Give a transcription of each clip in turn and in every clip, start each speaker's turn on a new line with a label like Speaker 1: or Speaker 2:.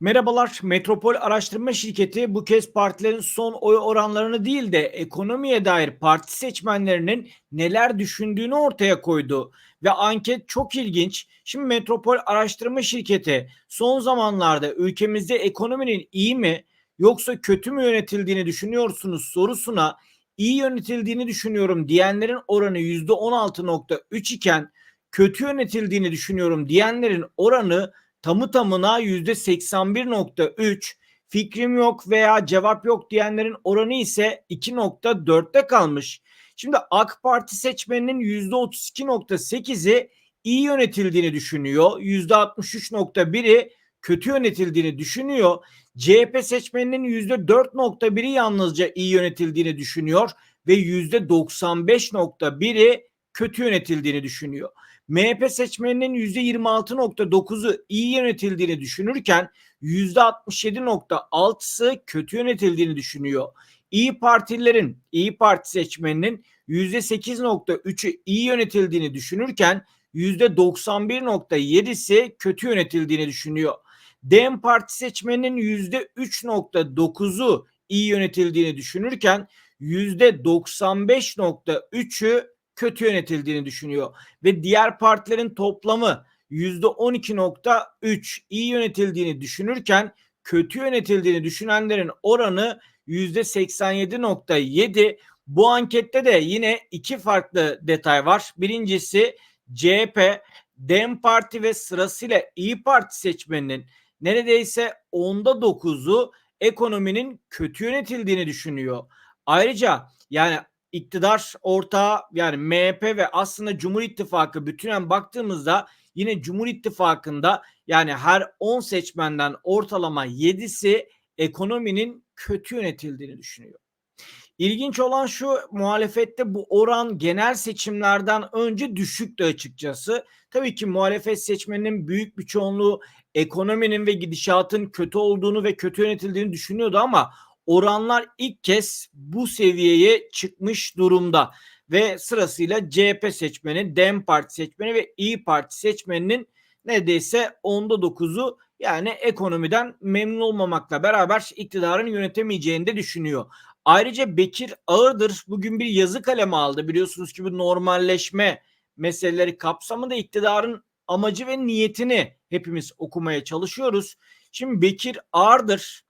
Speaker 1: Merhabalar, Metropol Araştırma Şirketi bu kez partilerin son oy oranlarını değil de ekonomiye dair parti seçmenlerinin neler düşündüğünü ortaya koydu. Ve anket çok ilginç. Şimdi Metropol Araştırma Şirketi son zamanlarda ülkemizde ekonominin iyi mi yoksa kötü mü yönetildiğini düşünüyorsunuz sorusuna iyi yönetildiğini düşünüyorum diyenlerin oranı %16.3 iken kötü yönetildiğini düşünüyorum diyenlerin oranı tamı tamına yüzde 81.3 fikrim yok veya cevap yok diyenlerin oranı ise 2.4'te kalmış. Şimdi AK Parti seçmeninin %32.8'i iyi yönetildiğini düşünüyor. %63.1'i kötü yönetildiğini düşünüyor. CHP seçmeninin %4.1'i yalnızca iyi yönetildiğini düşünüyor ve %95.1'i kötü yönetildiğini düşünüyor. MHP seçmeninin %26.9'u iyi yönetildiğini düşünürken %67.6'sı kötü yönetildiğini düşünüyor. İyi Partililerin, İyi Parti seçmeninin %8.3'ü iyi yönetildiğini düşünürken %91.7'si kötü yönetildiğini düşünüyor. DEM Parti seçmeninin %3.9'u iyi yönetildiğini düşünürken %95.3'ü kötü yönetildiğini düşünüyor ve diğer partilerin toplamı %12.3 iyi yönetildiğini düşünürken kötü yönetildiğini düşünenlerin oranı %87.7. Bu ankette de yine iki farklı detay var. Birincisi CHP, DEM Parti ve sırasıyla İyi Parti seçmeninin neredeyse onda dokuzu ekonominin kötü yönetildiğini düşünüyor. Ayrıca yani iktidar ortağı yani MHP ve aslında Cumhur İttifakı bütünen baktığımızda yine Cumhur İttifakı'nda yani her 10 seçmenden ortalama 7'si ekonominin kötü yönetildiğini düşünüyor. İlginç olan şu muhalefette bu oran genel seçimlerden önce düşüktü açıkçası. Tabii ki muhalefet seçmeninin büyük bir çoğunluğu ekonominin ve gidişatın kötü olduğunu ve kötü yönetildiğini düşünüyordu ama oranlar ilk kez bu seviyeye çıkmış durumda ve sırasıyla CHP seçmeni, DEM Parti seçmeni ve İyi Parti seçmeninin neredeyse onda dokuzu yani ekonomiden memnun olmamakla beraber iktidarın yönetemeyeceğini de düşünüyor. Ayrıca Bekir Ağırdır bugün bir yazı kalemi aldı. Biliyorsunuz ki bu normalleşme meseleleri kapsamında iktidarın amacı ve niyetini hepimiz okumaya çalışıyoruz. Şimdi Bekir Ağırdır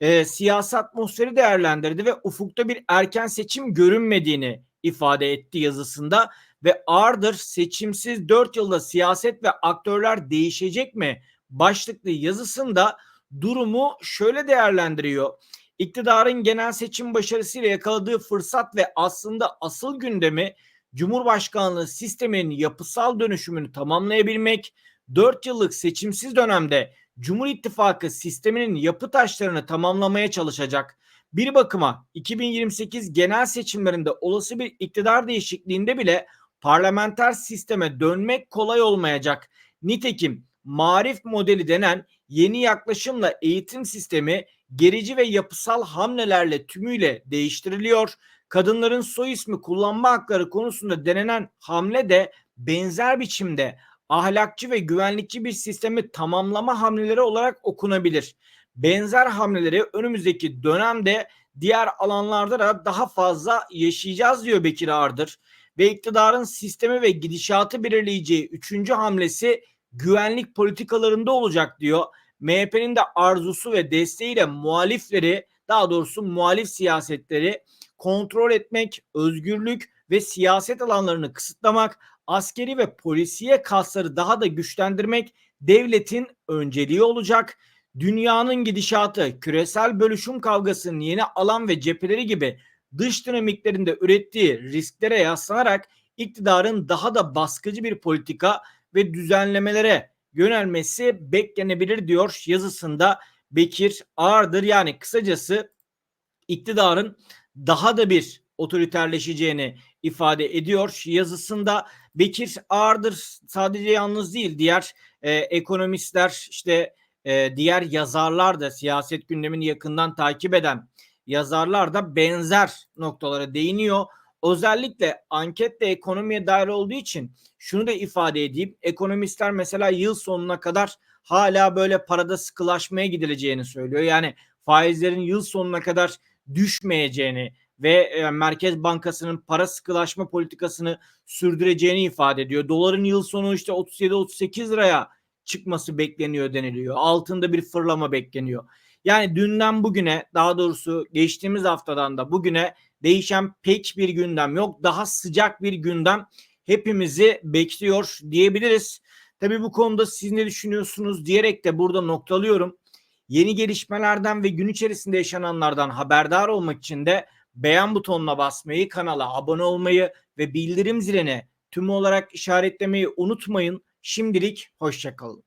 Speaker 1: e, siyasi atmosferi değerlendirdi ve ufukta bir erken seçim görünmediğini ifade etti yazısında ve ağırdır seçimsiz 4 yılda siyaset ve aktörler değişecek mi başlıklı yazısında durumu şöyle değerlendiriyor. İktidarın genel seçim başarısıyla yakaladığı fırsat ve aslında asıl gündemi Cumhurbaşkanlığı sisteminin yapısal dönüşümünü tamamlayabilmek, 4 yıllık seçimsiz dönemde Cumhur İttifakı sisteminin yapı taşlarını tamamlamaya çalışacak. Bir bakıma 2028 genel seçimlerinde olası bir iktidar değişikliğinde bile parlamenter sisteme dönmek kolay olmayacak. Nitekim marif modeli denen yeni yaklaşımla eğitim sistemi gerici ve yapısal hamlelerle tümüyle değiştiriliyor. Kadınların soy ismi kullanma hakları konusunda denenen hamle de benzer biçimde ahlakçı ve güvenlikçi bir sistemi tamamlama hamleleri olarak okunabilir. Benzer hamleleri önümüzdeki dönemde diğer alanlarda da daha fazla yaşayacağız diyor Bekir Ardır. Ve iktidarın sistemi ve gidişatı belirleyeceği üçüncü hamlesi güvenlik politikalarında olacak diyor. MHP'nin de arzusu ve desteğiyle muhalifleri daha doğrusu muhalif siyasetleri kontrol etmek, özgürlük ve siyaset alanlarını kısıtlamak, askeri ve polisiye kasları daha da güçlendirmek devletin önceliği olacak. Dünyanın gidişatı, küresel bölüşüm kavgasının yeni alan ve cepheleri gibi dış dinamiklerinde ürettiği risklere yaslanarak iktidarın daha da baskıcı bir politika ve düzenlemelere yönelmesi beklenebilir diyor yazısında Bekir Ağırdır. Yani kısacası iktidarın daha da bir otoriterleşeceğini ifade ediyor yazısında. Bekir Ağırdır sadece yalnız değil diğer e, ekonomistler işte e, diğer yazarlar da siyaset gündemini yakından takip eden yazarlar da benzer noktalara değiniyor. Özellikle ankette ekonomiye dair olduğu için şunu da ifade edeyim. Ekonomistler mesela yıl sonuna kadar hala böyle parada sıkılaşmaya gidileceğini söylüyor. Yani faizlerin yıl sonuna kadar düşmeyeceğini ve e, Merkez Bankası'nın para sıkılaşma politikasını sürdüreceğini ifade ediyor. Doların yıl sonu işte 37-38 liraya çıkması bekleniyor deniliyor. Altında bir fırlama bekleniyor. Yani dünden bugüne daha doğrusu geçtiğimiz haftadan da bugüne değişen pek bir gündem yok. Daha sıcak bir gündem hepimizi bekliyor diyebiliriz. Tabii bu konuda siz ne düşünüyorsunuz diyerek de burada noktalıyorum. Yeni gelişmelerden ve gün içerisinde yaşananlardan haberdar olmak için de beğen butonuna basmayı, kanala abone olmayı ve bildirim zilini tüm olarak işaretlemeyi unutmayın. Şimdilik hoşçakalın.